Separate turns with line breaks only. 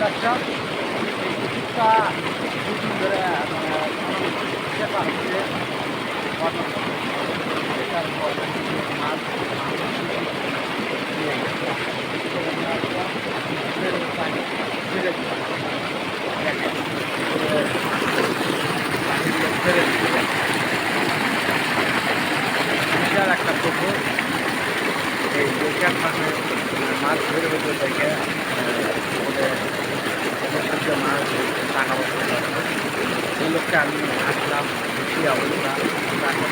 ব্যবসা পুকুরটা দুদিন ধরে মানে হচ্ছে একটা পুকুর এই মাছ ধরে দেখে จันทร์อัดลำเที่ยวนะ